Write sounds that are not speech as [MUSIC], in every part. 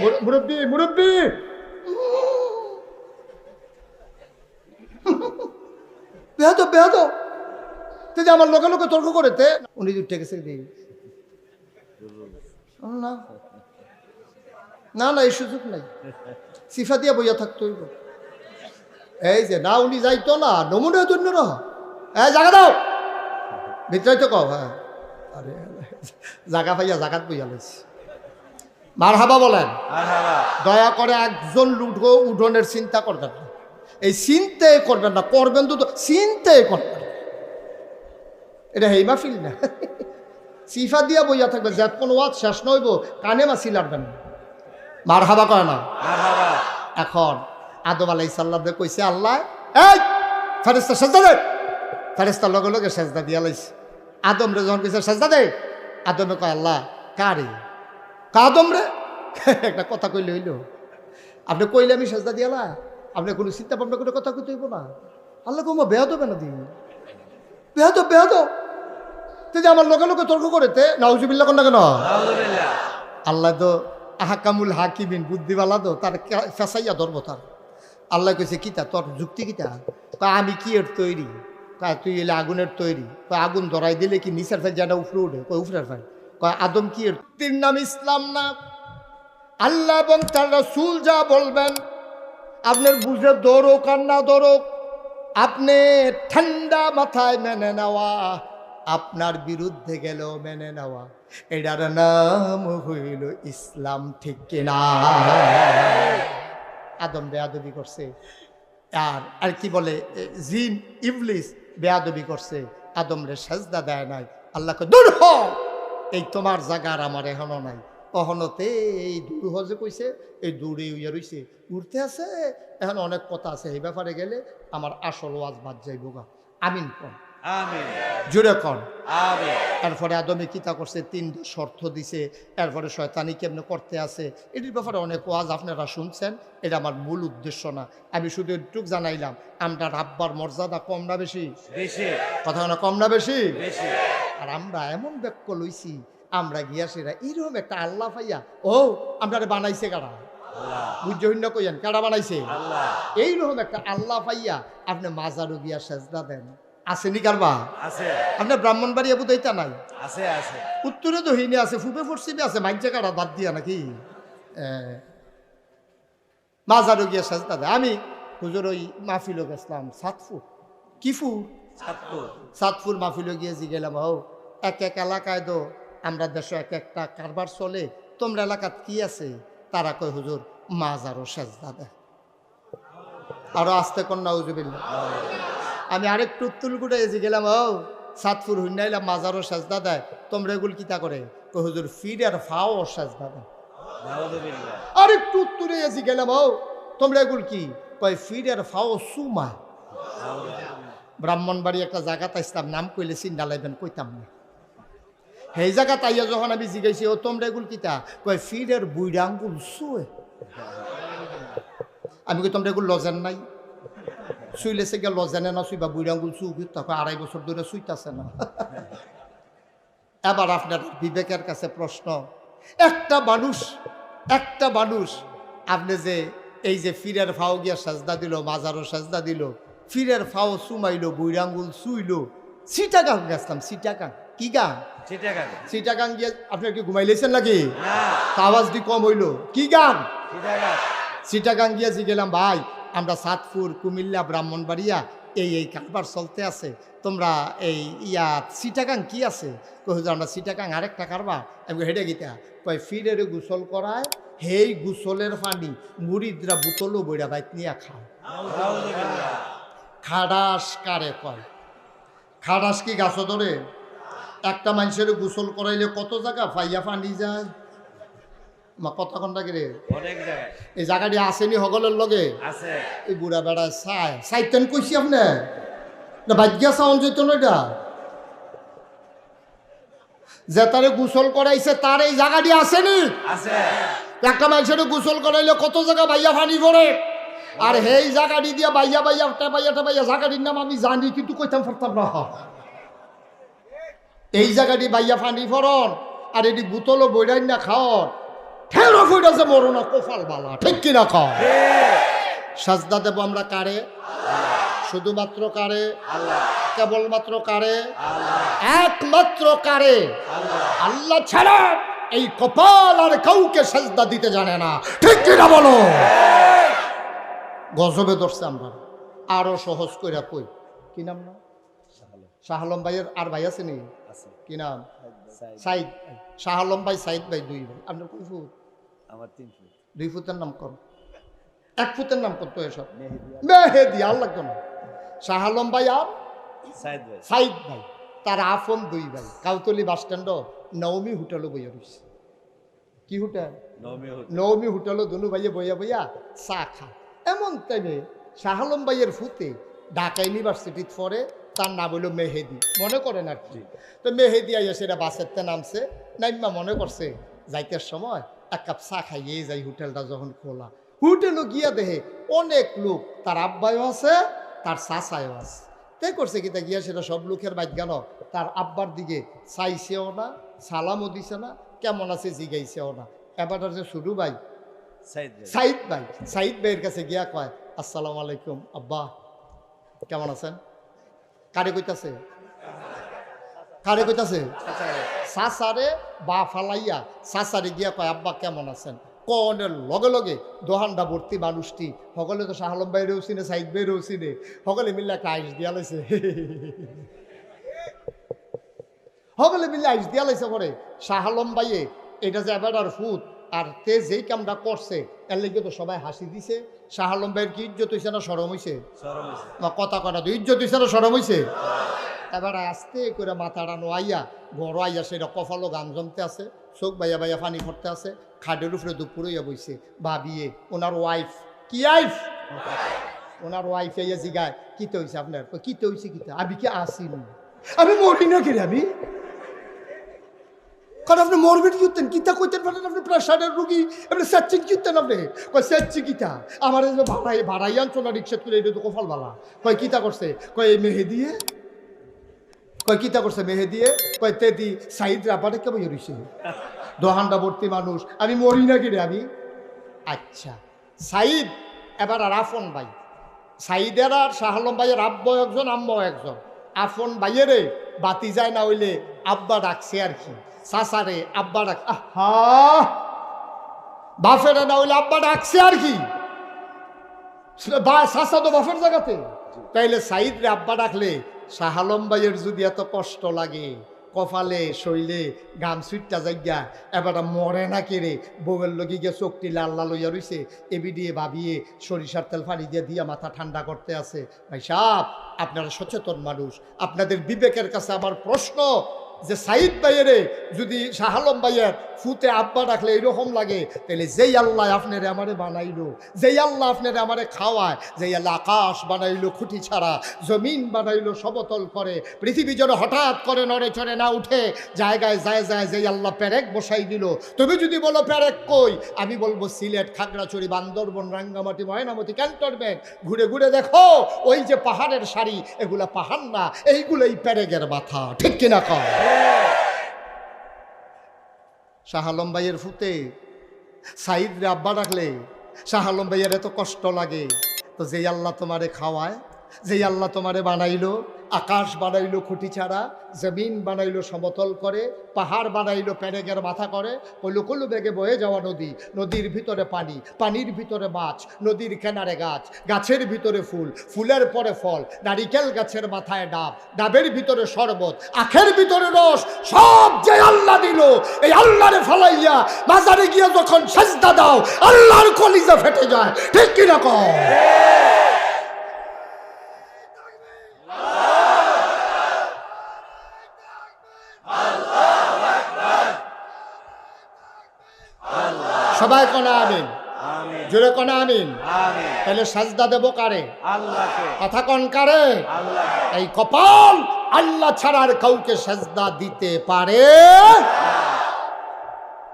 মুর- মুরব্বি মুরব্বি বেহাতো বেহাতো তুই যে আমার লোকে লোকে তর্ক করেতে, উনি উঠে গেছে দিই না। না না, এই সুযোগ নাই। সিফা দিয়ে বইয়া থাকতো। এই যে, না উনি যাইতো না নমুনা জন্য না। হ্যাঁ জায়গা দাও! ভিতরে তো কও হ্যাঁ। আরে জায়গা পাইয়া জাগাত বইয়া লইছি। মার হাবা বলেন দয়া করে একজন লুটগো উঠোনের চিন্তা করবেন না। এই চিন্তাই করবেন না করবেন তো তো- চিন্তাই করবেন। এটা হেই মাহফিল না। সিফা দিয়া বইয়া থাকবে যাত কোনো ওয়াজ শেষ নইব কানে মাসি লাগবেন না। মার হাবা করে না এখন আদম আলাই সাল্লাম কইছে আল্লাহ এই ফেরেস্তা সেজদা দে। ফেরেস্তার লগে লগে সেজদা দিয়া লাইছে। আদম রে যখন কইছে সেজদা দে? আদমে কয় আল্লাহ কারে? কাদম রে একটা কথা কইলে হইল। আপনি কইলে আমি সেজদা দিয়ালা আপনি কোনো চিন্তা ভাবনা করে কথা কইতে হইব না। আল্লাহ কমা বেয়া দেবে না তো বেয়া তো তুই যে আমার লোকে লোকে তর্ক করেতে নাউজুবিল্লা কোন না কেন? আল্লাহ তো আহাকামুল হাকিবিন বুদ্ধিওয়ালা তো তার ফেসাইয়া ধরবো তার। আল্লাহ কইছে কিতা তোর যুক্তি কিতা? কয় আমি কি এর তৈরি? কয় তুই এলে আগুনের তৈরি। কয় আগুন ধরাই দিলে কি নিচের ফেল যেটা উপরে উঠে? কয় উপরের ফেল কয়, আদম কি তিন নাম ইসলাম না। আল্লাহ এবং তার রসুল যা বলবেন, আপনার বুঝে দৌড়ক আর না দৌড়ক আপনি ঠান্ডা মাথায় মেনে নেওয়া, আপনার বিরুদ্ধে গেলেও মেনে নেওয়া। এটার নাম হইল ইসলাম, ঠিক কিনা আদম বেয়াদবি করছে। আর আর কি বলে জিন, ইবলিস বেয়াদবি করছে। আদম রে সাজদা দেয় নাই। আল্লাহকে দূর হ! এই তোমার জাগার আমার এখনও নাই। অহনতে এই দূর হ যে কইছে এই দূরে উইয়া রইছে উঠতে আছে এখন অনেক কথা আছে এই ব্যাপারে গেলে আমার আসল ওয়াজ বাদ যাইব গা। আমিন কন জুড়ে কন এরপরে আদমে কিতা করছে তিনটা শর্ত দিছে। এরপরে শয়তানি কেমনে করতে আছে এটির ব্যাপারে অনেক ওয়াজ আপনারা শুনছেন এটা আমার মূল উদ্দেশ্য না। আমি শুধু একটুক জানাইলাম আমরা রাব্বার মর্যাদা কম না বেশি? বেশি। কথা না কম না বেশি? বেশি। আর আমরা এমন ব্যাক্য লইছি আমরা গিয়া সেরা এইরকম একটা আল্লাহ পাইয়া ও আমরা বানাইছে কারা? বুঝতে কইয়েন কারা বানাইছে? এইরকম একটা আল্লাহ পাইয়া আপনি মাজারও গিয়া সেজদা দেন। আসেনি কারবা? আছে। আপনার ব্রাহ্মণবাড়ি এবু দইতা নাই? আছে আছে। উত্তরে তো হিনে আছে ফুপে পশ্চিমে আছে মাইক জায়গাটা বাদ দিয়া নাকি? মাজারও গিয়া সাজদা দেয়। আমি হুজুর ওই মাহফিল গেছিলাম সাতফুর কিফুর সাতপুর মাহফিল গিয়ে গেলাম হও এক এক এলাকায় তো আমরা দেশে এক একটা কারবার চলে তোমরা এলাকাত কি আছে? তারা কয় হুজুর মাজারও সাজদা দেয় আরও আসতে কন্যা হুজুবিল্লা আমি আরেকটু তুলগুড়ে এসে গেলাম ও সাতপুর হুন্নাইলাম মাজারও সাজদা দেয় তোমরা এগুলো কিতা করে? কয় হুজুর ফির আর ফাও সাজদা দেয় আরেকটু উত্তরে এসে গেলাম ও তোমরা এগুলো কি? কয় ফির আর ফাও সুমা। ব্রাহ্মণবাড়ি একটা জায়গা তাইছিলাম নাম কইলে চিন্তা লাইবেন কইতাম না। সেই জায়গা তাইয়া যখন আমি জিজ্ঞাসি ও, তোমরা এগুলো কিতা? কয় ফির আর বুইরা আঙ্গুল সুয়ে আমি কই, তোমরা এগুলো লজেন নাই? শুইলেছে গিয়ে লজেনে না শুইবা বুইরা আঙ্গুল চুক তখন আড়াই বছর ধরে শুইতাছে না। এবার আপনার বিবেকের কাছে প্রশ্ন, একটা মানুষ একটা মানুষ, আপনি যে এই যে ফিরের ফাও গিয়া সাজদা দিল, মাজারও সাজদা দিল ফিরের ফাও সুমাইলো বুইরাঙ্গুল সুইলো। সিটাগাং গেছিলাম সিটাগাং কি গান? চিটাগাং সিটাগাং গিয়ে আপনার কি ঘুমাইলেছেন নাকি? আওয়াজ দি কম হইল। কি গান? চিটাগাং সিটাগাং গিয়ে জি গেলাম ভাই আমরা সাতপুর কুমিল্লা ব্রাহ্মণবাড়িয়া এই এই কারবার চলতে আছে। তোমরা এই ইয়া সিটাগাং কি আছে? হুজুর আমরা সিটাগাং আরেকটা কারবার। আমি হেঁটে গিতা। কয় ফিরের গোসল করায় হেই গোসলের পানি মুড়িদরা বোতলও বইরা বাইক নিয়ে নাউযুবিল্লাহ খাডাস কারে কয়? খাডাস কি গাছ ধরে? একটা মানুষের গোসল করাইলে কত জায়গা ফাইয়া পানি যায়? মা কথা এই জায়গাটি আসেনি লগে? আছে। এই বুড়া বেড়া চাই চাইতেন কইছি আপনি? না ভাগ্যা চাউন যেত না এটা? যে তারে গোসল করাইছে তার এই জায়গাটি আসেনি আছে। একটা মানুষের গোসল করাইলে কত জায়গা ভাইয়া ফানি করে আর সেই জায়গাটি দিয়ে বাইয়া বাইয়া টেবাইয়া টেবাইয়া জায়গাটির নাম আমি জানি, কিন্তু কইতাম পারতাম না। এই জায়গাটি বাইয়া ফানি ফরন, আর এটি বোতলও বইরাই না খাওয়ার। ঠেলো ফুটেছে মরো না কোফাল বালা, ঠিক কিনা কর সাজদা দেব আমরা কারে? শুধুমাত্র কারে? কেবলমাত্র কারে? একমাত্র কারে? আল্লাহ ছাড়া এই কপাল আর কাউকে সাজদা দিতে জানে না, ঠিক কিনা বলো? গজবে ধরছে আমরা। আরও সহজ কইরা কই। কি নাম না? শাহ আলম ভাইয়ের আর ভাই আছে নি কি নাম? সাইদ। সাইদ। শাহ ভাই সাইদ ভাই দুই ভাই। আপনার কোন ফুট? আমার তিন ফুট। দুই ফুটের নাম কর এক ফুটের নাম করতো এসব? মেহেদি। আর লাগতো না। শাহ আলম ভাই আর? সাইদ ভাই। সাইদ ভাই। তার আফন দুই ভাই। কাউতলি বাস স্ট্যান্ড নবমী হোটেলও বইয়া রয়েছে কি হোটেল? নবমী হুট হোটেলও দুনু ভাইয়ে বইয়া বইয়া চা খা এমন টাইমে শাহালম ভাইয়ের ফুতে ঢাকা ইউনিভার্সিটিত পড়ে তার নাম হইল মেহেদি। মনে করেন আর কি? তো মেহেদি আইয়া সেটা বাসেরতে নামছে, নাইমা মনে করছে, যাইতের সময় এক কাপ চা খাইয়ে যাই হোটেলটা যখন খোলা। হোটেলও গিয়া দেহে অনেক লোক, তার আব্বায়ও আছে, তার চাচায়ও আছে। তে করছে কি তা গিয়া সেটা সব লোকের বাইক গেল, তার আব্বার দিকে চাইছেও না, সালামও দিছে না, কেমন আছে জিগাইছেও না। এবার যে শুরু ভাই সাইদ ভাই। সাইদ ভাইয়ের কাছে গিয়া কয়, আসসালামু আলাইকুম, আব্বা, কেমন আছেন? কারে কইতাছে? কারে কইতাছে? সাসারে বা ফালাইয়া সাসারে গিয়া কয়, আব্বা, কেমন আছেন? কনের লগে লগে দোহানটা ভর্তি মানুষটি, সকলে তো শাহলম বাইরেও চিনে, সাইদ বাইরেও চিনে, সকলে মিলে একটা আইস দিয়া লাইছে। সকলে মিলে আইস দিয়া লাইছে পরে শাহলম বাইয়ে এটা যে এবার আর ফুট আর তে যেই কামটা করছে এর লেগে তো সবাই হাসি দিছে। শাহলম ভাইয়ের কি ইজ্জত হইছে না সরম। না কথা কথা তো ইজ্জত হইছে না সরম হইছে? এবার আস্তে করে মাথাটা নোয়াইয়া বড় আইয়া সেটা কফালো গান জমতে আছে চোখ বাইয়া বাইয়া পানি পড়তে আছে খাটের উপরে দুপুর হইয়া বইছে ভাবিয়ে ওনার ওয়াইফ কি আইফ ওনার ওয়াইফ ইয়া জিগায় কিতে হইছে আপনার? কই, কিতে হইছে কিতা আমি কি আসিনি? আমি মরি না কি আমি? কারণ আপনি মরবেন কিতেন কিতা কইতেন পারেন আপনি প্রেশারের রুগী, আপনি স্যাচিং কিতেন আপনি। কয় স্যাচি কিতা আমার যে ভাড়াই ভাড়াই আনছো না রিক্সা তুলে, এটা তো কফাল বালা। কয় কিতা করছে। কয়, এই মেহে দিয়ে কয় কিতা করছে মেহে দিয়ে কয় তে দি সাইড রাবারে কেমন রইছে দোহানটা ভর্তি মানুষ। আমি মরি না কি রে আমি? আচ্ছা। সাইদ, এবার আর আফন ভাই। সাইদের আর শাহলম ভাইয়ের আব্বা একজন আম্মাও একজন। আফন ভাইয়েরে বাতি যায় না হইলে আব্বা ডাকছে আর কি। সাসারে আব্বা ডাক হা বাফেরে না হইলে আব্বা ডাকছে আর কি। সাসা তো বাফের জায়গাতে। তাইলে সাইদ রে আব্বা ডাকলে শাহালম ভাইয়ের যদি এত কষ্ট লাগে। কপালে, শৈলে গাম সুইটটা যাইয়া এবার মরে না কেড়ে বউয়ের লগি গিয়ে চোখটি লাল লাল হইয়া রইছে। এবি দিয়ে ভাবিয়ে সরিষার তেল ফানি দিয়ে দিয়া মাথা ঠান্ডা করতে আছে। ভাই সাপ আপনারা সচেতন মানুষ। আপনাদের বিবেকের কাছে আমার প্রশ্ন যে সাইদ ভাইয়েরে যদি শাহালম ভাইয়ের ফুতে আব্বা ডাকলে এরকম লাগে, তাহলে যেই আল্লাহ আপনারে আমারে বানাইলো, যেই আল্লাহ আপনারে আমারে খাওয়ায়, যেই আল্লাহ আকাশ বানাইলো খুঁটি ছাড়া, জমিন বানাইলো সমতল করে, পৃথিবী যেন হঠাৎ করে নড়ে চড়ে না উঠে, জায়গায় যায় যায় যেই আল্লাহ প্যারেক বসাই দিল। তুমি যদি বলো প্যারেক কই? আমি বলব সিলেট, খাগড়াছড়ি, বান্দরবন, রাঙ্গামাটি, ময়নামতি ক্যান্টনমেন্ট ঘুরে ঘুরে দেখো, ওই যে পাহাড়ের শাড়ি এগুলা পাহাড় না, এইগুলোই প্যারেগের মাথা। ঠিক কিনা কর আলম ভাইয়ের ফুতে সাইদ রে আব্বা ডাকলে আলম ভাইয়ের এত কষ্ট লাগে। তো যেই আল্লাহ তোমারে খাওয়ায়, যেই আল্লাহ তোমারে বানাইলো আকাশ বানাইলো খুঁটি ছাড়া, জমিন বানাইলো সমতল করে, পাহাড় বানাইলো প্যারেগের মাথা করে কলু কলু বেগে বয়ে যাওয়া নদী, নদীর ভিতরে পানি, পানির ভিতরে মাছ, নদীর কেনারে গাছ, গাছের ভিতরে ফুল, ফুলের পরে ফল, নারিকেল গাছের মাথায় ডাব, ডাবের ভিতরে শরবত, আখের ভিতরে রস, সব যে আল্লাহ দিল, এই আল্লাহরে ফালাইয়া বাজারে গিয়ে যখন সেজদা দাও, আল্লাহর কলিজা ফেটে যায়। ঠিক কিনা কর সবাই কনা আমিন। জোরে কনা আমিন। তাহলে সাজদা দেব কারে? কথা কন কারে? এই কপাল আল্লাহ ছাড়া আর কাউকে সাজদা দিতে পারে?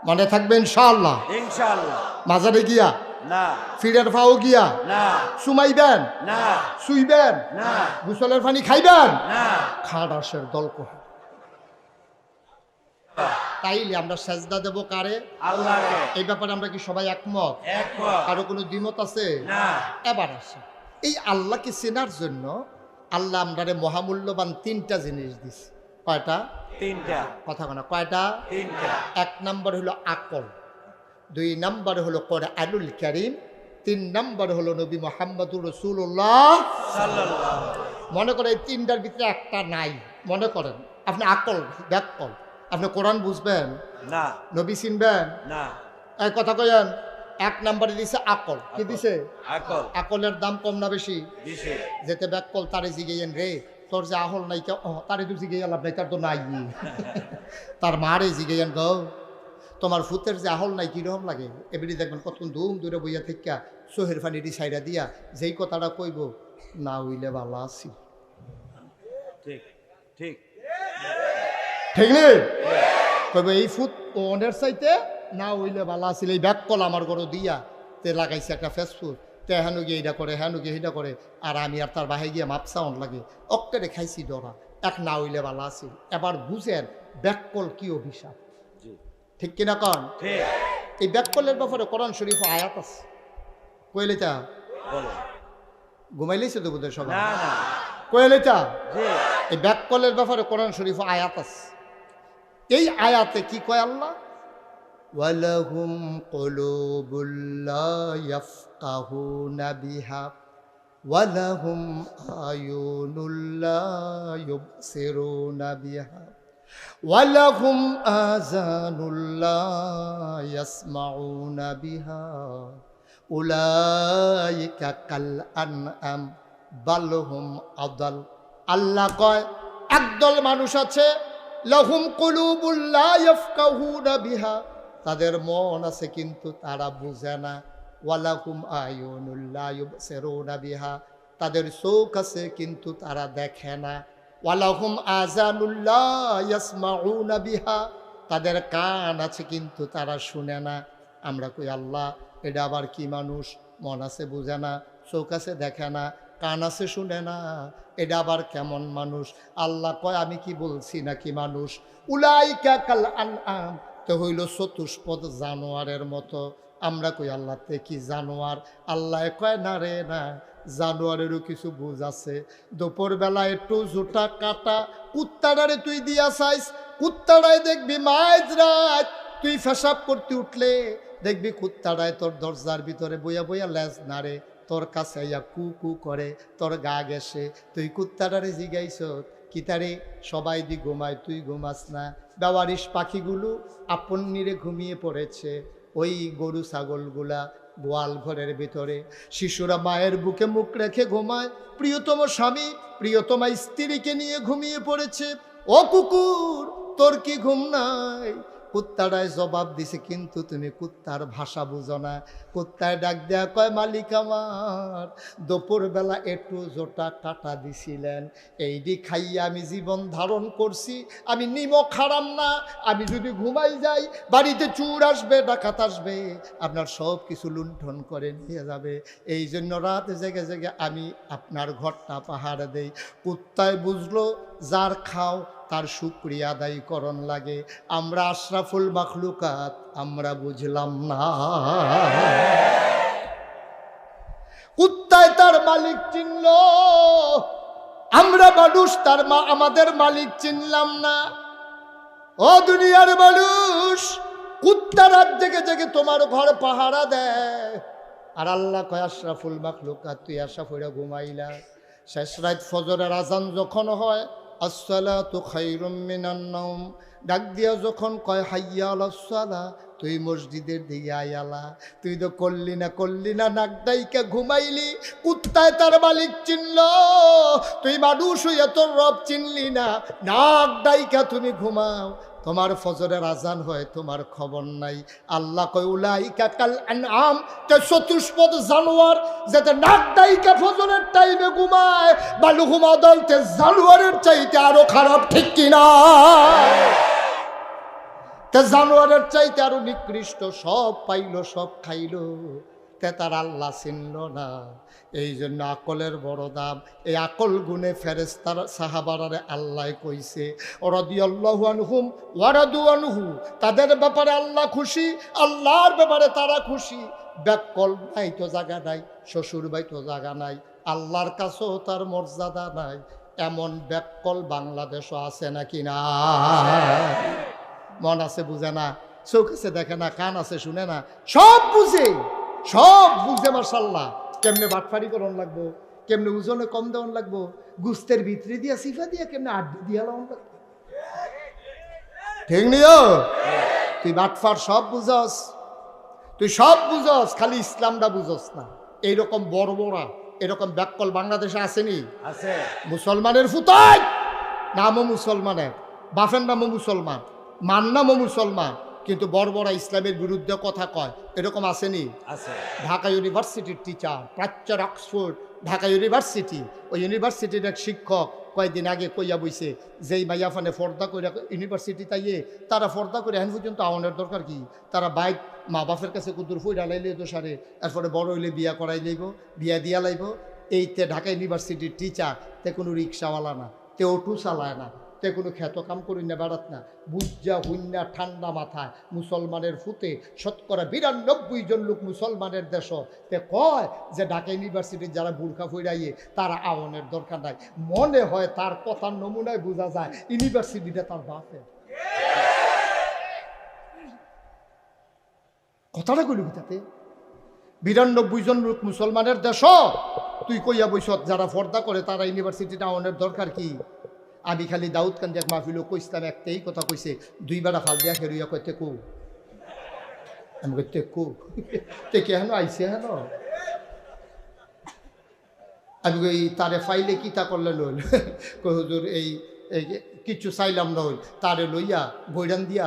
মনে থাকবে ইনশাআল্লাহ। মাজারে গিয়া? ফিরের ফাও গিয়া? সুমাইবেন? না। শুইবেন? না। গুসলের পানি খাইবেন? খাডাসের দল কহ তাইলে আমরা সেজদা দেব কারে? এই ব্যাপারে আমরা কি সবাই একমত? একমত। কারও কোনো দ্বিমত আছে? না। এবার আসে। এই আল্লাহকে চেনার জন্য আল্লাহ আমরারে মহামূল্যবান তিনটা জিনিস দিছে। কয়টা? তিনটা। কথা কনা। কয়টা? তিনটা। এক নম্বর হলো আকল। দুই নম্বর হলো কোরআনুল করিম। তিন নম্বর হলো নবী মোহাম্মদুর রসুল্লাহ সাল্লাল্লাহু মনে করেন এই তিনটার ভিতরে একটা নাই। মনে করেন? আপনি আকল ব্যাকল আপনি কোরআন বুঝবেন? না। নবী চিনবেন? না। এক কথা কয়েন এক নম্বরে দিছে আকল। কি দিছে? আকল। আকলের দাম কম না বেশি? যেতে ব্যাকল তারে জিগেয়েন রে তোর যে আহল নাই কে ও তারে তো জিগেয়ে লাভ নাই তার তো নাই। [LAUGHS] তার মারে জিগেয়েন গো। তোমার ফুতের যে আহল নাই কীরকম লাগে? এবারে দেখবেন কত ধুম দূরে বইয়া থেকে সোহের ফানিটি সাইডা দিয়া যেই কথাটা কইব না হইলে ভালো আছি। ঠিক ঠিক। ঠিক নেই কইব এই ফুট ওনের চাইতে না হইলে ভালো আছিল এই ব্যাক কল আমার ঘরে দিয়া তে লাগাইছে একটা ফেসবুক তে হেন গিয়ে এইটা করে হেন গিয়ে এইটা করে আর আমি আর তার বাহে গিয়ে মাপসাউন লাগে। অক্কেরে খাইছি ডরা এক না হইলে ভালো আছিল। এবার বুঝেন ব্যাক কল কি অভিশাপ। ঠিক কিনা কন? এই ব্যাক কলের ব্যাপারে কোরআন শরীফ আয়াত আছে। কইলে তা ঘুমাইলেছে তো বোধহয় সবাই? জি। এই ব্যাক কলের ব্যাপারে কোরআন শরীফ আয়াত আছে। এই আয়াতে কি কয় আল্লাহ? ওয়ালাহুম কলুবুল্লা ইয়াফকাহুনা বিহা, ওয়ালাহুম আয়ুনুল্লা ইউবসিরুনা বিহা, ওয়ালাহুম আযানুল্লা ইয়াসমাউনা বিহা, উলাইকা কাল আনআম বালহুম আদাল। আল্লাহ কয়, একদল মানুষ আছে লহুম কুলুবুল্লাহ ইয়াফকাহুনা বিহা। তাদের মন আছে কিন্তু তারা বুঝে না। ওয়ালাহুম আয়ুনুল্লাহ বিহা। তাদের চোখ আছে কিন্তু তারা দেখে না। ওয়ালাহুম আজানুল্লাহ বিহা। তাদের কান আছে কিন্তু তারা শুনে না। আমরা কই, আল্লাহ, এটা আবার কি মানুষ? মন আছে বুঝে না, চোখ আছে দেখে না। কান আছে শুনে না, এটা আবার কেমন মানুষ? আল্লাহ কয়, আমি কি বলছি নাকি মানুষ? উলাইকা কাল আনআম। তো হইল চতুষ্পদ জানোয়ারের মতো। আমরা কই, আল্লাহ তে কি জানোয়ার? আল্লাহ কয়, না রে, না। জানোয়ারেরও কিছু বুঝ আছে। দুপুরবেলা একটু জোটা কাটা কুত্তাডারে তুই দিয়া চাইস। কুত্তাডায় দেখবি মাইজ রাত। তুই ফেসাব করতে উঠলে দেখবি কুত্তাডায় তোর দরজার ভিতরে বইয়া বইয়া লেজ নাড়ে। তোর কাছে ইয়া কু কু করে, তোর গা গেছে তুই কুত্তাটারে জিগাইছ, কিতারে সবাই দি ঘুমায়, তুই ঘুমাস না। বেওয়ারিশ পাখিগুলো আপন নিরে ঘুমিয়ে পড়েছে, ওই গরু ছাগলগুলা গোয়াল ঘরের ভিতরে। শিশুরা মায়ের বুকে মুখ রেখে ঘুমায়, প্রিয়তম স্বামী প্রিয়তমা স্ত্রীকে নিয়ে ঘুমিয়ে পড়েছে। ও কুকুর, তোর কি ঘুম নাই? কুত্তাটায় জবাব দিছে, কিন্তু তুমি কুত্তার ভাষা বুঝো না। কুত্তায় ডাক দেয়া কয়, মালিক আমার, দুপুরবেলা একটু জোটা কাটা দিছিলেন। এই দি খাইয়া আমি জীবন ধারণ করছি, আমি নিমক হারাম না, আমি যদি ঘুমাই যাই, বাড়িতে চুর আসবে, ডাকাত আসবে, আপনার সব কিছু লুণ্ঠন করে নিয়ে যাবে। এই জন্য রাত জেগে জেগে আমি আপনার ঘরটা পাহাড় দেই। কুত্তায় বুঝলো, যার খাও তার সুক্রিয়া আদায় করণ লাগে। আমরা আশরাফুল মাখলুকাত, আমরা বুঝলাম না। কুত্তায় তার মালিক চিনল, আমরা মানুষ, তার মা আমাদের মালিক চিনলাম না। ও দুনিয়ার মানুষ, কুত্তা রাত জেগে জেগে তোমার ঘর পাহারা দেয়। আর আল্লাহ কয়, আশরাফুল মাখলুকাত, তুই আশা ফইরা ঘুমাইলা। শেষ রাত ফজরের আজান যখন হয় আসসালাতু তো মিনান নাওম। ডাক দিয়া যখন কয়, হাইয়া আলাসসালা তুই মসজিদের দিকে আয়ালা তুই তো করলি না করলি না নাকদাইকে ঘুমাইলি। কুত্তায় তার মালিক চিনল। তুই মানুষ হইয়া তোর রব চিনলি না। নাকদাইকা তুমি ঘুমাও। তোমার ফজরের আজান হয়, তোমার খবর নাই। আল্লাহ কয়, উলাইকা কাল আনআম তে চতুষ্পদ জানোয়ার, যাতে নাক ডাইকা ফজরের টাইমে ঘুমায় বালু ঘুমা দলতে জানোয়ারের চাইতে আরও খারাপ, ঠিক কিনা তে জানোয়ারের চাইতে আরও নিকৃষ্ট, সব পাইলো, সব খাইলো। তে তার আল্লাহ চিনল না। এই জন্য আকলের বড় দাম। এই আকল গুণে ফেরেস্তার সাহাবারারে আল্লাহ কইছে ওরদিয়াল্লাহু আনহুম ওয়ারাদু আনহু। তাদের ব্যাপারে আল্লাহ খুশি, আল্লাহর ব্যাপারে তারা খুশি। ব্যাকল নাই তো জায়গা নাই, শ্বশুর বাই তো জায়গা নাই, আল্লাহর কাছেও তার মর্যাদা নাই। এমন ব্যাকল বাংলাদেশও আছে নাকি না? মন আছে বুঝে না, চোখ আছে দেখে না, কান আছে শুনে না, সব বুঝে। সব বুঝে মার্শাল্লাহ কেমনে বাটফারি করন লাগবো কেমনে ওজনে কম দেওয়ান লাগবো গুস্তের ভিতরে দিয়া সিফা দিয়া কেমনে আড্ডি দিয়া লাগান লাগবো। ঠিক নিও তুই বাটফার সব বুঝস তুই সব বুঝস খালি ইসলামটা বুঝস না। এইরকম বড় বড়া এরকম ব্যাককল বাংলাদেশে আসেনি আছে। মুসলমানের ফুতাই! নামও মুসলমানের বাফের নামও মুসলমান মান নামও মুসলমান। কিন্তু বড় বড় ইসলামের বিরুদ্ধে কথা কয়। এরকম আসেনি। আছে। ঢাকা ইউনিভার্সিটির টিচার প্রাচ্যের অক্সফোর্ড ঢাকা ইউনিভার্সিটি। ওই ইউনিভার্সিটির এক শিক্ষক কয়েকদিন আগে কইয়া বইছে যেই মাইয়া ফানে ফর্দা করে ইউনিভার্সিটি তাইয়ে তারা ফর্দা করে এখন পর্যন্ত আওয়ানোর দরকার কি? তারা বাইক মা বাপের কাছে কুদুর ফুই ডালাইলে তো সারে এরপরে বড় হইলে বিয়া করাই লইব বিয়া দিয়া লাইব। এইতে ঢাকা ইউনিভার্সিটির টিচার তে কোনো রিক্সাওয়ালা না তে অটো চালায় না। তে কোনো খ্যাত কাম করি না বেড়াত না। বুজ্জা হুন্না ঠান্ডা মাথায়। মুসলমানের ফুতে শতকরা বিরানব্বই জন লোক মুসলমানের দেশ। তে কয় যে ঢাকা ইউনিভার্সিটির যারা বুর্খা ফুরাইয়ে, তারা আওয়ানের দরকার নাই। মনে হয় তার কথার নমুনায় বোঝা যায়, ইউনিভার্সিটিটা তার বাপের। কথাটা কইলি তাতে বিরানব্বই জন লোক মুসলমানের দেশ। তুই কইয়া বৈশত যারা ফর্দা করে, তারা ইউনিভার্সিটিটা আওয়ানের দরকার কি? আমি খালি দাউদ কান্দি এক মাহফিল কইসলাম একটাই কথা কইছে, দুই বেড়া ফাল দিয়া খেরুইয়া কইতে কু। আমি কইতে কু? তে কে হেন? আইসে হেন? আমি কই, তারে ফাইলে কি তা করলে লইল? হুজুর, এই কিছু চাইলাম না হইল, তারে লইয়া বৈরান দিয়া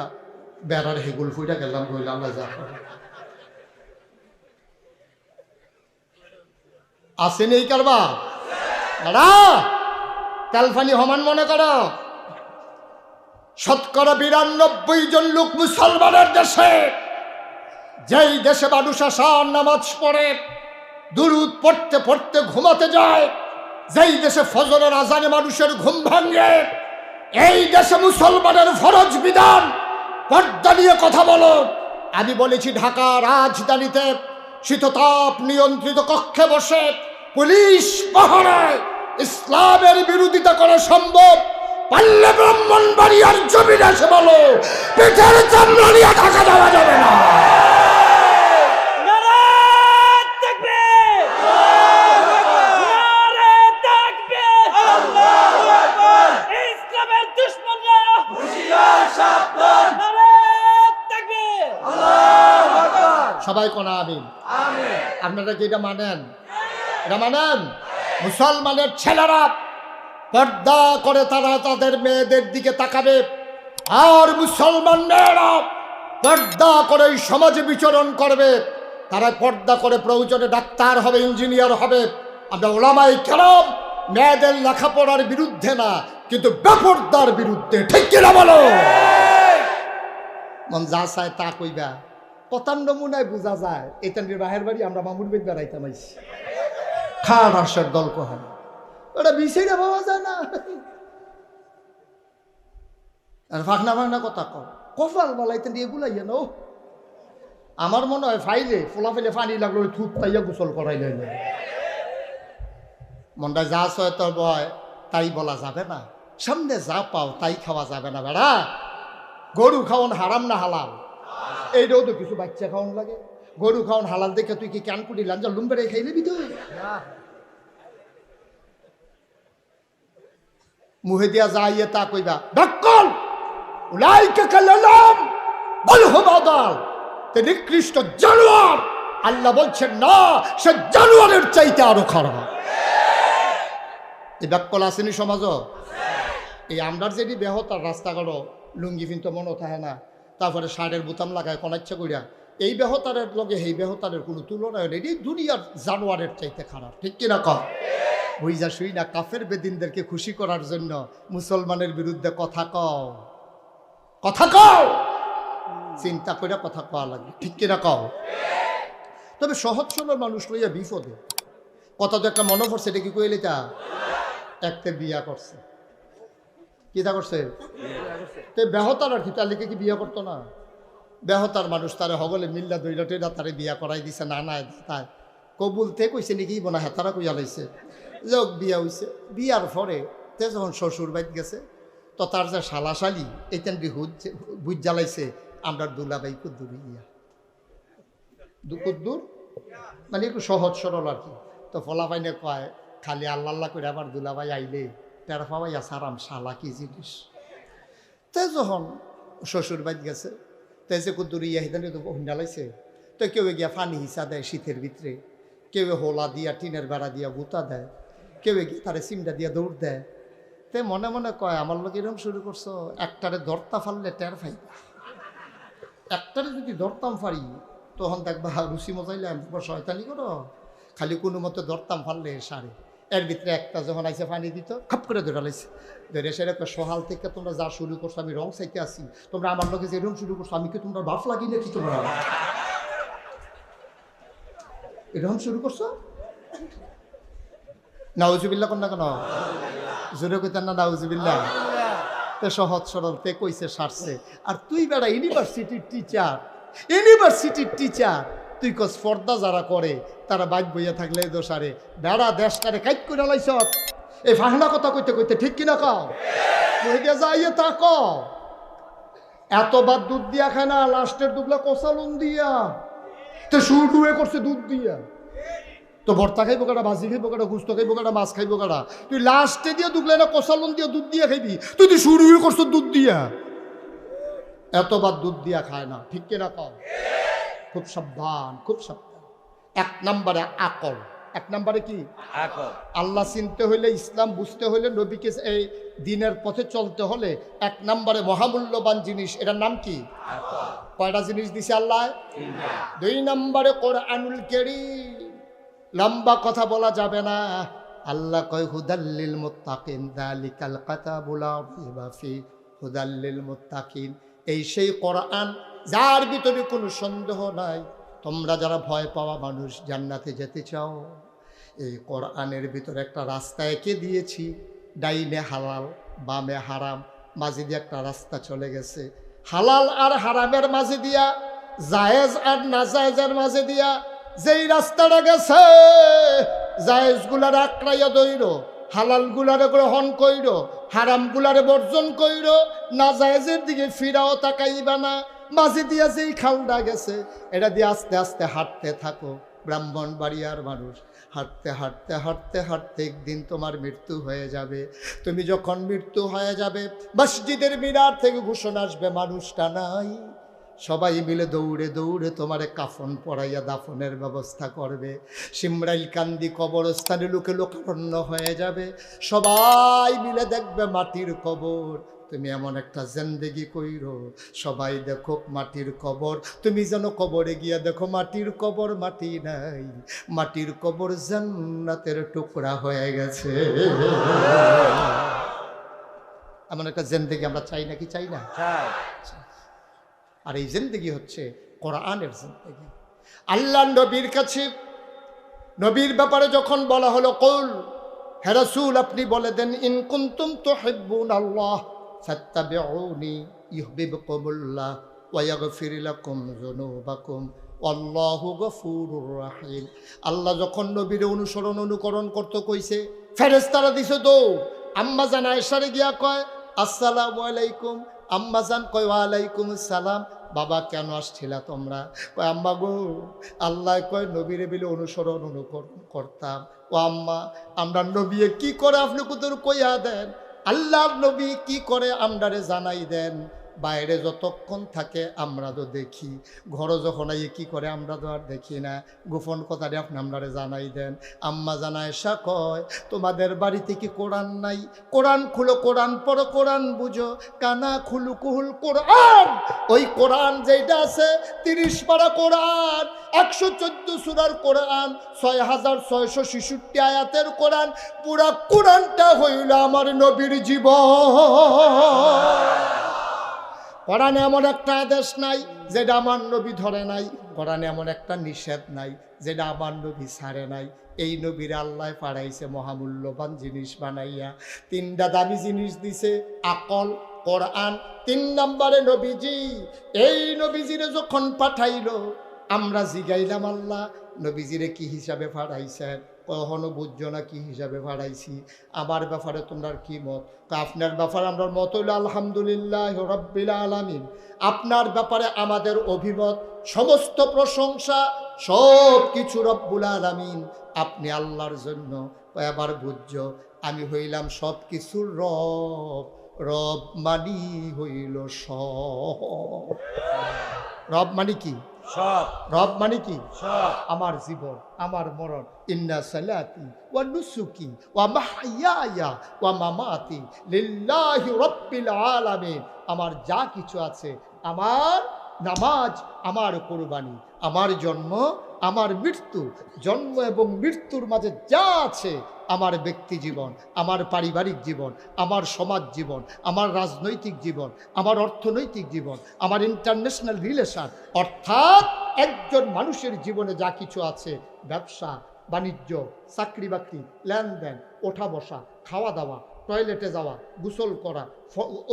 বেড়ার হেগুল ফুইটা গেলাম কইল আল্লাহ যা। আসেনি এই কারবা দাদা তেলফানি হমান মনে করো? শতকরা বিরানব্বই জন লোক মুসলমানের দেশে, যেই দেশে মানুষ আসার নামাজ পড়ে, দুরুদ পড়তে পড়তে ঘুমাতে যায়, যেই দেশে ফজরের আজানে মানুষের ঘুম ভাঙে, এই দেশে মুসলমানের ফরজ বিধান। পর্দা নিয়ে কথা বলো। আমি বলেছি, ঢাকা রাজধানীতে শীততাপ নিয়ন্ত্রিত কক্ষে বসে পুলিশ পাহারায় ইসলামের বিরোধিতা করা সম্ভব। পাল্লে ব্রাহ্মণ বাড়িয়ার জমিন এসে বলো পেটের চামড়া নিয়ে ঢাকা দেওয়া যাবে না! সবাই কোনা আমিন। আপনারা কি এটা মানেন? এটা মানেন? মুসলমানের ছেলেরা পর্দা করে তারা তাদের মেয়েদের দিকে তাকাবে। আর মুসলমান মেয়েরা পর্দা করে সমাজে বিচরণ করবে। তারা পর্দা করে প্রয়োজনে ডাক্তার হবে, ইঞ্জিনিয়ার হবে। আমরা ওলামাই কেরাম, মেয়েদের লেখাপড়ার বিরুদ্ধে না, কিন্তু বেপর্দার বিরুদ্ধে, ঠিক কিনা বলো? মন যা চায় তা কইবা। কথার নমুনায় বোঝা যায়, এটা নিয়ে বাহের বাড়ি, আমরা মামুর বেদ বেড়াইতাম আইসি খাট হাসের দল কহেন ওটা বিষয়টা পাওয়া যায় না। আর ফাঁকনা ফাঁকনা কথা কর কপাল বালাইতে দিয়ে গুলাইয়া নো আমার মনে হয় ফাইলে ফোলা ফেলে পানি লাগল, ওই থুপ তাইয়া গোসল করাইলে মনটা যা সয় তোর বয় তাই বলা যাবে না। সামনে যা পাও, তাই খাওয়া যাবে না বেড়া। গরু খাওয়ান হারাম না হালাল? এইটাও তো কিছু বাচ্চা খাওয়ান লাগে। গরু খাওয়ান হালাল দেখে তুই কি ক্যান কুটি লাঞ্জা লুম বেড়ে খাইলে বিদ মুহে দিয়া যাইয়ে তা কইবা ডাক্কল উলাইকে কালাম বল হবাদাল তে নিকৃষ্ট জানোয়ার। আল্লাহ বলছেন, না, সে জানোয়ারের চাইতে আরও খারাপ। এই ব্যাককল আসেনি সমাজ এই আমরার যেটি বেহতার রাস্তাঘাটও, লুঙ্গি কিন্তু মনে থাকে না। তারপরে শার্টের বোতাম লাগায় কনাচ্ছা করিয়া এই বেহতারের লগে এই বেহতারের কোনো তুলনা নেই এই দুনিয়ার জানোয়ারের চাইতে খারাপ, ঠিক কিনা কম বুঝা শুই না কাফের বেদিনদেরকে খুশি করার জন্য মুসলমানের বিরুদ্ধে কথা কও। কথা কও! চিন্তা করে কথা কওয়া লাগে ঠিক কিনা কও? তবে সহজ সরল মানুষ লইয়া বিপদে। কথা তো একটা মনে পড়ছে, এটা কি কইলে তা একটা বিয়া করছে। কি তা করছে? তো বেহতার আর কি, তার লিখে কি বিয়া করতো না? বেহতার মানুষ তারে হগলে মিল্লা দইলা টইলা তারে বিয়া করাই দিছে, না না তাই। কবুল তে কইছে নাকি বোনা হেতারা কইয়া লাইছে। যাক, বিয়া হইছে। বিয়ার পরে তে যখন শ্বশুর বাইত গেছে, তো তার যে শালাশালি, এইতেন বিহুদ বুঝ জ্বালাইছে, আমরা দুলাবাই কুদ্দুর ইয়া। কুদ্দুর? মানে একটু সহজ সরল আর কি। তো ফলাফাইনে কয়, খালি আল্লাহ আল্লাহ করে আবার দুলাভাই আইলে টের পাওয়াই আসারাম শালা কি জিনিস। তে যখন শ্বশুর বাড়ি গেছে, তে যে কুদ্দুর ইয়া হিদানি তো তো কেউ গিয়া ফানি হিসা দেয় শীতের ভিতরে কেউ হোলা দিয়া, টিনের বেড়া দিয়া গুতা দেয়। কেউ গিয়ে তারে সিমটা দিয়ে দৌড় দেয়। তে মনে মনে কয়, আমার লোক এরকম শুরু করছ, একটারে দরতা ফাললে টের ফাইবা একটারে যদি দরতাম পারি তখন দেখবা রুচি তারপর শয়তানি করো। খালি কোনো মতো ধরতাম ফাললে সারে। এর ভিতরে একটা যখন আইসে পানি দিত, খাপ করে ধরে লাইছে। ধরে সেটা সহাল থেকে তোমরা যা শুরু করছ, আমি রং সাইতে আসি। তোমরা আমার লোকে যেরকম শুরু করছ, আমি কি তোমরা বাফ লাগি নাকি তোমরা এরকম শুরু করছ? নাউজুবিল্লা কন্যা কেন? জোরে কইতেন না নাউজুবিল্লা তে সহজ সরল তে কইছে সারছে। আর তুই বেড়া ইউনিভার্সিটির টিচার ইউনিভার্সিটির টিচার তুই কস স্পর্ধা যারা করে তারা বাইক বইয়া থাকলে দোষারে বেড়া দেশ দেশটারে কাইট করে লাইছ। এই ফাহনা কথা কইতে কইতে ঠিক কিনা কও? মহিদিয়া যাইয়ে তা ক? এতবার দুধ দিয়া খায় না লাস্টের দুধলা কষালুন দিয়া। তো শুরু করছে দুধ দিয়া। তো ভর্তা খাইবো কাটা ভাজি খাইবো কাটা গুস্ত খাইবো কাটা মাছ খাইবো কাটা তুই লাস্টে দিয়ে দুগলে না কষালন দিয়ে দুধ দিয়ে খাইবি? তুই তুই শুরু করছ দুধ দিয়া। এতবার দুধ দিয়া খায় না ঠিক কিনা কম খুব সাবধান খুব সাবধান। এক নম্বরে আকল। এক নম্বরে কি? আল্লাহ চিনতে হইলে ইসলাম বুঝতে হইলে নবীকে এই দিনের পথে চলতে হলে এক নম্বরে মহামূল্যবান জিনিস এটার নাম কি? কয়টা জিনিস দিছে আল্লাহ? দুই নম্বরে কোরআনুল কেরি লম্বা কথা বলা যাবে না। আল্লাহ কয় হুদাল্লিল মুত্তাকিন, দালিকাল কাতাবুলা ফি হুদাল্লিল মুত্তাকিন, এই সেই কোরআন যার ভিতরে কোনো সন্দেহ নাই। তোমরা যারা ভয় পাওয়া মানুষ, জান্নাতে যেতে চাও। এই কোরআনের ভিতরে একটা রাস্তা এঁকে দিয়েছি। ডাইনে হালাল, বামে হারাম, মাঝে দিয়ে একটা রাস্তা চলে গেছে। হালাল আর হারামের মাঝে দিয়া, জায়েজ আর নাজায়েজের মাঝে দিয়া যেই রাস্তাটা গেছে জায়েজগুলার আঁকড়াইয়া দইর হালাল গুলারে গ্রহণ কইর হারাম গুলারে বর্জন কইর নাজায়েজের দিকে ফিরাও তাকাইবা না। মাঝে দিয়া যেই খালটা গেছে, এটা দিয়ে আস্তে আস্তে হাঁটতে থাকো, ব্রাহ্মণ বাড়িয়ার মানুষ। হাঁটতে হাঁটতে হাঁটতে হাঁটতে একদিন তোমার মৃত্যু হয়ে যাবে। তুমি যখন মৃত্যু হয়ে যাবে, মসজিদের মিনার থেকে ঘোষণা আসবে, মানুষটা নাই। সবাই মিলে দৌড়ে দৌড়ে তোমারে কাফন পরাইয়া দাফনের ব্যবস্থা করবে। সিমরাইল কান্দি কবরস্থানে লোকে লোকারণ্য হয়ে যাবে। সবাই মিলে দেখবে মাটির কবর। তুমি এমন একটা জেন্দেগি কইরো সবাই দেখো মাটির কবর। তুমি যেন কবরে গিয়া দেখো মাটির কবর মাটি নাই। মাটির কবর জান্নাতের টুকরা হয়ে গেছে। এমন একটা জেন্দেগি আমরা চাই নাকি? চাই না? চাই। আর এই জিন্দগি হচ্ছে কোরআনের জিন্দগি। আল্লাহ নবীর কাছে, নবীর ব্যাপারে যখন বলা হলো, কৌল হেরাসুল আপনি বলে দেন, ইন কুন্তুম তো হেব্বুন আল্লাহ আল্লাহু আল্লাহ যখন নবীর অনুসরণ অনুকরণ করতে কইছে, ফেরেশতারা দিছে দৌড়। আম্মা জান আয়েশারে গিয়া কয়, আসসালামু আলাইকুম। আম্মা জান কয় ওয়ালাইকুম সালাম বাবা, কেন আসছিলা তোমরা? কয়, আম্মা গো, আল্লাহ কয়, নবীরে বিলে অনুসরণ অনুকরণ করতাম। ও আম্মা, আমরা নবীয়ে কি করে আপনি কোথাও কইয়া দেন? আল্লাহর নবী কি করে আমরারে জানাই দেন? বাইরে যতক্ষণ থাকে আমরা তো দেখি। ঘরে যখন আই কি করে আমরা তো আর দেখি না। গোপন কথাটি আপনি আপনারে জানাই দেন। আম্মা জানায় সা কয়, তোমাদের বাড়িতে কি কোরআন নাই? কোরআন খুলো, কোরআন পড়ো, কোরআন বুঝো। কানা খুলু কুহুল কোরআন। ওই কোরআন যেটা আছে, তিরিশ পারা কোরআন, একশো চোদ্দ সুরার কোরআন, ছয় হাজার ছয়শো ছেষট্টি আয়াতের কোরআন, পুরা কোরআনটা হইল আমার নবীর জীবন। কোরআনে এমন একটা আদেশ নাই, যেটা আমার নবী ধরে নাই। কোরআনে এমন একটা নিষেধ নাই, যেটা আমার নবী ছাড়ে নাই। এই নবীর আল্লাহ পাড়াইছে মহামূল্যবান জিনিস বানাইয়া। তিনটা দামি জিনিস দিছে, আকল, কোরআন, তিন নম্বরে নবীজি। এই নবীজিরে যখন পাঠাইলো, আমরা জিগাইলাম আল্লাহ, নবীজিরে কি হিসাবে পাঠাইছেন? কখনো বুঝছ না কি হিসাবে পাঠাইছি আমার ব্যাপারে তোমরা কি মত? তা আপনার ব্যাপারে আমরা মত হইল, আলহামদুলিল্লাহ রব্বিল আলামিন। আপনার ব্যাপারে আমাদের অভিমত, সমস্ত প্রশংসা, সব কিছু রব্বুল আলামিন। আপনি আল্লাহর জন্য এবার বুঝছ, আমি হইলাম সব কিছুর রব। রব মানি হইল সব। রব মানে কি? সব। রব মানে কি? সব। আমার জীবন আমার মরণ। ইন্না সালাতি ওয়া নুসুকি ওয়া মাহইয়ায়া ওয়া মামাতি লিল্লাহি রাব্বিল আলামিন। আমার যা কিছু আছে আমার নামাজ আমার কোরবানি আমার জন্ম আমার মৃত্যু, জন্ম এবং মৃত্যুর মাঝে যা আছে, আমার ব্যক্তি জীবন, আমার পারিবারিক জীবন, আমার সমাজ জীবন, আমার রাজনৈতিক জীবন, আমার অর্থনৈতিক জীবন, আমার ইন্টারন্যাশনাল রিলেশন অর্থাৎ একজন মানুষের জীবনে যা কিছু আছে, ব্যবসা, বাণিজ্য চাকরি বাকরি লেনদেন ওঠা বসা খাওয়া দাওয়া টয়লেটে যাওয়া, গুসল করা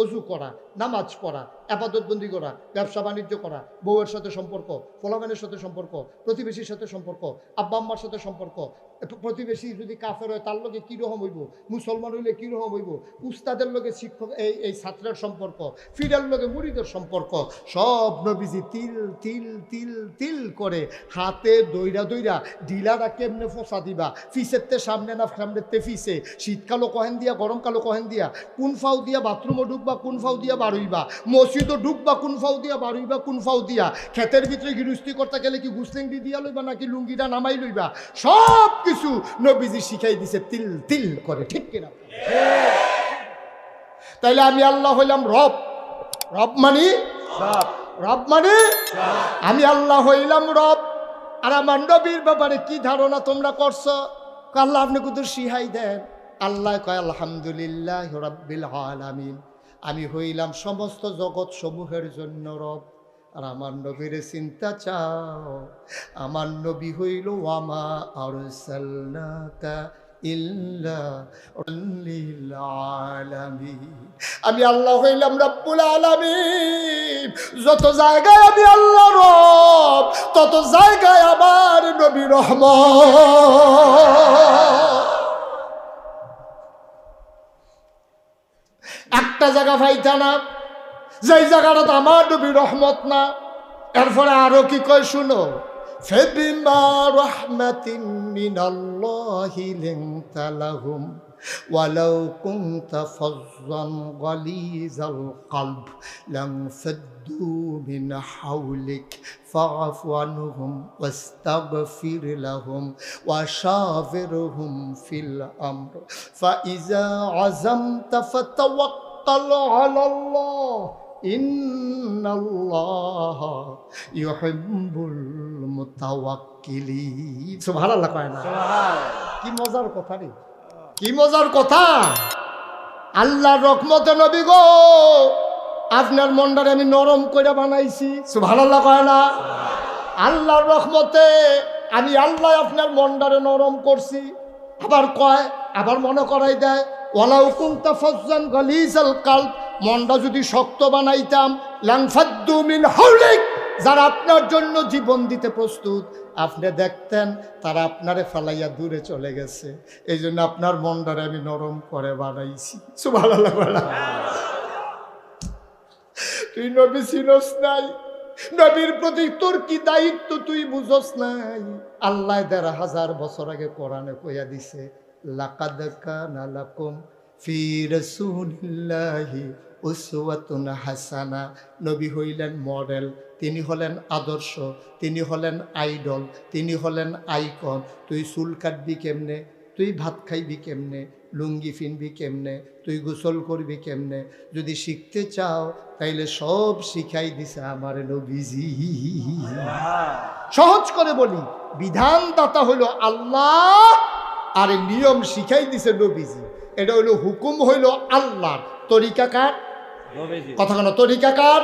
অজু করা, নামাজ পড়া আপাতবন্দি করা, ব্যবসা বাণিজ্য করা, বউয়ের সাথে সম্পর্ক ফলাগানের সাথে সম্পর্ক, প্রতিবেশীর সাথে সম্পর্ক আব্বা আম্মার সাথে সম্পর্ক প্রতিবেশী যদি কাফের হয়, তার লগে কীরকম হইব? মুসলমান হইলে কীরকম হইব? উস্তাদের লগে শিক্ষক, এই এই ছাত্রের সম্পর্ক, ফিরের লগে মুড়িদের সম্পর্ক, সব নবীজি তিল তিল তিল তিল করে হাতে দইরা দইরা ঢিলারা কেমনে ফসা দিবা? ফিসেরতে সামনে না সামনেতে ফিসে? শীতকালও কহেন দিয়া, গরমকালও কহেন দিয়া, কোন ফাউ দিয়া বাথরুমও ঢুকবা, কোন ফাউ দিয়া বাড়ুইবা মসজিদও ঢুকবা, কোন ফাউ দিয়া বাড়ুইবা কোন ফাউ দিয়া? ক্ষেতের ভিতরে গিরুস্তি করতে গেলে কি গুসলেঙ্গি দিয়া লইবা, নাকি লুঙ্গিটা নামাই লইবা? সব কিছু নবীজি শিখাই দিছে তিল তিল করে ঠিক কিনা? তাইলে আমি আল্লাহ হইলাম রব। রব মানি? রব মানি? আমি আল্লাহ হইলাম রব। আর আমার নবীর ব্যাপারে কি ধারণা তোমরা করছ? আল্লাহ আপনি কুদু সিহাই দেন। আল্লাহ কয় আলহামদুলিল্লাহ রব্বিল আলামিন। আমি হইলাম সমস্ত জগৎ সমূহের জন্য রব। আর আমার নবীর চিন্তা চাও। আমার নবী হইল আমা আর আমি আল্লাহ হইলাম রব্বুল আলামিন। যত জায়গায় আমি আল্লাহ রব, তত জায়গায় আমার নবী রহমান একটা জায়গা পাইতা না যেই জায়গাটা আমার নবী রহমত না এরপরে আরো কি কয় শুনো ফেবিমা রহমাতিন মিনাল্লাহি লিনতা লাহুম ولو كنت فظا غليظ القلب لانفضوا من حولك فاعف عنهم واستغفر لهم وشاورهم في الامر فاذا عزمت فتوكل على الله কি কথা কি কথা। নবী গো আপনার মন্ডারে আমি নরম করে বানাইছি। সুভানাল্লাহ কয় না। আল্লাহর রহমতে আমি আল্লাহ আপনার মন্ডারে নরম করছি। আবার কয় আবার মনে করাই দেয় ওলাউকুন্তা ফজান গলিজাল কাল্প মনটা যদি শক্ত বানাইতাম, লাংফাদ্দু হাউলিক যারা আপনার জন্য জীবন দিতে প্রস্তুত, আপনি দেখতেন তারা আপনারে ফেলাইয়া দূরে চলে গেছে। এই জন্য আপনার মনটারে আমি নরম করে বানাইছি। তুই নবী চিনস নাই, নবীর প্রতি তোর কি দায়িত্ব তুই বুঝস নাই। আল্লাহ দেড় হাজার বছর আগে কোরআনে কইয়া দিছে, লাকাদ কানা লাকুম ফি রাসূলিল্লাহি উসওয়াতুন হাসানা, নবী হইলেন মডেল, তিনি হলেন আদর্শ, তিনি হলেন আইডল, তিনি হলেন আইকন। তুই চুল কাটবি কেমনে? তুই ভাত খাইবি কেমনে? লুঙ্গি ফিনবি কেমনে? তুই গোসল করবি কেমনে? যদি শিখতে চাও, তাইলে সব শিখাই দিছে আমার নবীজি। সহজ করে বলি, বিধানদাতা হলো আল্লাহ, আর নিয়ম শিখাই দিছে নবীজি। এটা হইল হুকুম হইল আল্লাহ তরিকাকার? কথা কেন তরিকাকার?